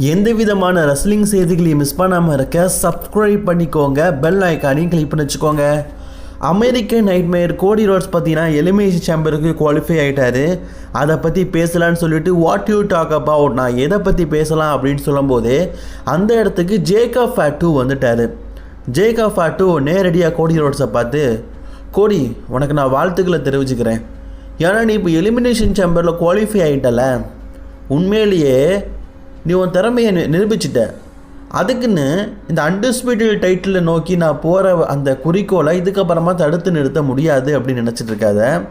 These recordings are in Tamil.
எந்த விதமான ரெஸ்லிங் செய்திகளையும் மிஸ் பண்ணாமல் இருக்க சப்ஸ்கிரைப் பண்ணிக்கோங்க பெல் ஐக்கானையும் கிளிக் பண்ணி வச்சுக்கோங்க. அமெரிக்கன் நைட்மேயர் கோடி ரோட்ஸ் பார்த்தீங்கன்னா எலிமினேஷன் சேம்பருக்கு குவாலிஃபை ஆகிட்டாரு அதை பற்றி பேசலான்னு சொல்லிட்டு வாட் யூ டாக் அபவுட் நான் எதை பற்றி பேசலாம் அப்படின்னு சொல்லும்போது அந்த இடத்துக்கு ஜேகா ஃபேட்டு வந்துட்டார். ஜேக்கா ஃபேட்டு நேரடியாக கோடி ரோட்ஸை பார்த்து கோடி உனக்கு நான் வாழ்த்துக்களை தெரிவிச்சுக்கிறேன். ஏன்னா நீ இப்போ எலிமினேஷன் சேம்பரில் குவாலிஃபை ஆகிட்டல உண்மையிலேயே நீ உன் திறமையை நி- நிரூபிச்சிட்ட. அதுக்குன்னு இந்த அன்டிஸ்பியூட்டட் டைட்டில் நோக்கி நான் போகிற அந்த குறிக்கோளை இதுக்கப்புறமா தடுத்து நிறுத்த முடியாது அப்படின்னு நினச்சிட்டு இருக்காத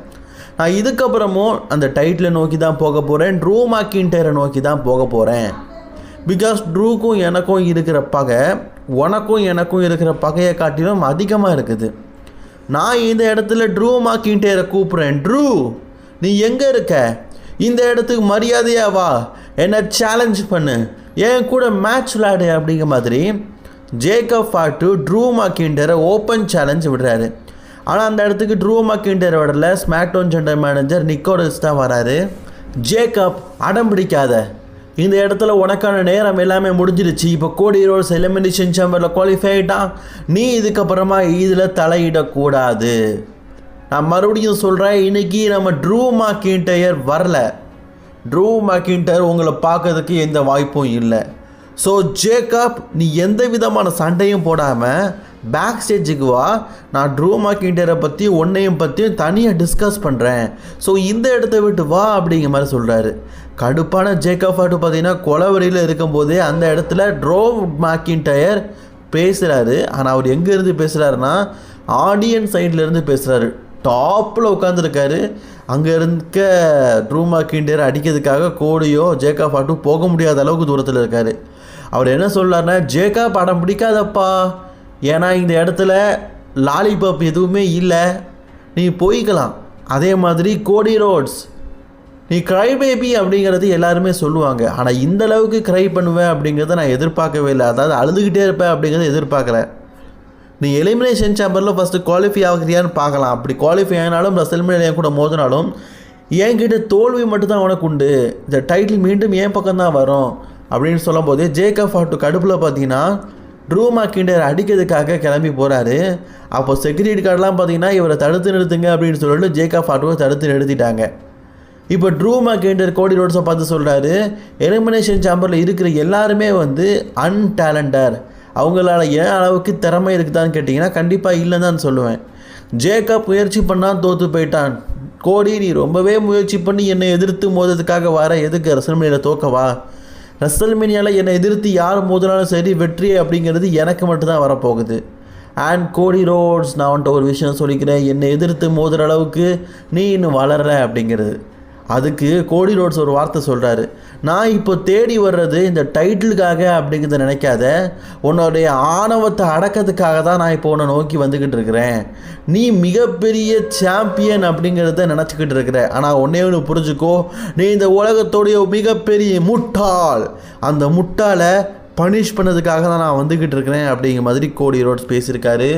நான் இதுக்கப்புறமும் அந்த டைட்டிலை நோக்கி தான் போக போகிறேன் ட்ரூ மாக்கின்டரை நோக்கி தான் போக போகிறேன் பிகாஸ் ட்ரூக்கும் எனக்கும் இருக்கிற பகை உனக்கும் எனக்கும் இருக்கிற பகையை காட்டிலும் அதிகமாக இருக்குது. நான் இந்த இடத்துல ட்ரூ மாக்கின்டரை கூப்பிட்றேன் ட்ரூ நீ எங்கே இருக்க? இந்த இடத்துக்கு மரியாதையாக வா. என்னை சேலஞ்ச் பண்ணு. என் கூட மேட்ச் விளையாடு அப்படிங்கிற மாதிரி ஜேக்கப் ஃபாட்டு ட்ரூ மாக்கிண்டரை ஓப்பன் சேலஞ்ச் விடுறாரு. ஆனால் அந்த இடத்துக்கு ட்ரூ மாக்கிண்டர் விடல ஸ்மாக்டோன் ஜெண்டர் மேனேஜர் நிக்கோடஸ் தான் வராரு. ஜேக்கப் அடம் பிடிக்காத. இந்த இடத்துல உனக்கான நேரம் எல்லாமே முடிஞ்சிருச்சு. இப்போ கோடி ரோல்ஸ் எலிமினேஷன் சேம்பரில் குவாலிஃபை ஆகிட்டான் நீ இதுக்கப்புறமா இதில் தலையிடக்கூடாது. நான் மறுபடியும் சொல்கிறேன் இன்னைக்கு நம்ம ட்ரூ மாக்கின்டயர் வரல. ட்ரூ மேக்கின்டர் உங்களை பார்க்கறதுக்கு எந்த வாய்ப்பும் இல்லை. ஸோ ஜேக்கப் நீ எந்த விதமான சண்டையும் போடாமல் பேக் ஸ்டேஜுக்கு வா. நான் ட்ரூ மாக்கின்டரை பற்றி ஒன்றையும் பற்றியும் தனியாக டிஸ்கஸ் பண்ணுறேன் ஸோ இந்த இடத்த விட்டு வா அப்படிங்கிற மாதிரி சொல்கிறாரு கடுப்பான ஜேக்கப் ஆட்டு பார்த்தீங்கன்னா கொலவரியில் இருக்கும்போதே அந்த இடத்துல ட்ரோ மாக்கின்டயர் பேசுகிறாரு ஆனால் அவர் எங்கேருந்து பேசுகிறாருன்னா ஆடியன்ஸ் சைட்லேருந்து பேசுகிறாரு டாப்பில் உட்காந்துருக்காரு அங்கே இருக்க ட்ரூமா கிண்டியர் அடிக்கிறதுக்காக கோடியோ ஜேக்கா ஃபாட்டும் போக முடியாத அளவுக்கு தூரத்தில் இருக்கார். அவர் என்ன சொல்லார்னா ஜேக்கா படம் பிடிக்காதப்பா. ஏன்னா இந்த இடத்துல லாலிபாப் எதுவுமே இல்லை. நீ போய்க்கலாம். அதே மாதிரி கோடி ரோட்ஸ் நீ க்ரை பேபி அப்படிங்கிறது எல்லாருமே சொல்லுவாங்க. ஆனால் இந்த அளவுக்கு க்ரை பண்ணுவேன் அப்படிங்கிறத நான் எதிர்பார்க்கவே இல்லை. அதாவது அழுதுகிட்டே இருப்பேன் அப்படிங்கிறத எதிர்பார்க்கல. நீ எலிமினேஷன் சேம்பரில் ஃபஸ்ட்டு குவாலிஃபை ஆகிறியான்னு பார்க்கலாம். அப்படி குவாலிஃபை ஆகினாலும் ரசல்மேல் என் கூட மோதினாலும் என்கிட்ட தோல்வி மட்டும்தான் உனக்கு உண்டு. இந்த டைட்டில் மீண்டும் என் பக்கம் தான் வரும். அப்படின்னு சொல்லும்போது ஜேக்கப் ஆட்டு கடுப்பில் பார்த்தீங்கன்னா ட்ரூ மாக்கிண்டர் அடிக்கிறதுக்காக கிளம்பி போகிறாரு அப்போ செக்யூரிட்டி கார்டெலாம் பார்த்தீங்கன்னா இவரை தடுத்து நிறுத்துங்க அப்படின்னு சொல்லிட்டு ஜேக்கப் ஆட்டுவை தடுத்து நிறுத்திட்டாங்க. இப்போ ட்ரூ மாக்கேண்டர் கோடி ரோட்ஸை பார்த்து சொல்கிறாரு எலிமினேஷன் சாம்பரில் இருக்கிற எல்லாருமே வந்து அன்டேலண்டர் அவங்களால ஏன் அளவுக்கு திறமை இருக்குதான்னு கேட்டிங்கன்னா கண்டிப்பாக இல்லைன்னு தான் சொல்லுவேன். ஜேக்கப் முயற்சி பண்ணால் தோற்று போயிட்டான். கோடி நீ ரொம்பவே முயற்சி பண்ணி என்னை எதிர்த்து மோதுறதுக்காக வர. எதுக்கு ரசல்மேனியில் தோக்கவா ரசல்மேனியாவில் என்னை எதிர்த்து யார் மோதினாலும் சரி வெற்றி அப்படிங்கிறது எனக்கு மட்டும்தான் வரப்போகுது. அண்ட் கோடி ரோட்ஸ் நான் வந்துட்டு ஒரு விஷயம் சொல்லிக்கிறேன். என்னை எதிர்த்து மோதுகிற அளவுக்கு நீ இன்னும் வளர அப்படிங்கிறது. அதுக்கு கோடி ரோட்ஸ் ஒரு வார்த்தை சொல்கிறாரு நான் இப்போ தேடி வர்றது இந்த டைட்டிலுக்காக அப்படிங்கிறத நினைக்காத. உன்னுடைய ஆணவத்தை அடக்கிறதுக்காக தான் நான் இப்போ உன்னை நோக்கி வந்துக்கிட்டு இருக்கிறேன். நீ மிகப்பெரிய சாம்பியன் அப்படிங்கிறத நினச்சிக்கிட்டு இருக்கிற. ஆனால் ஒன்றே ஒன்று புரிஞ்சுக்கோ நீ இந்த உலகத்துடைய மிகப்பெரிய முட்டாள். அந்த முட்டாளை பனிஷ் பண்ணதுக்காக தான் நான் வந்துக்கிட்டு இருக்கிறேன் அப்படிங்கிற மாதிரி கோடி ரோட்ஸ் பேசியிருக்காரு.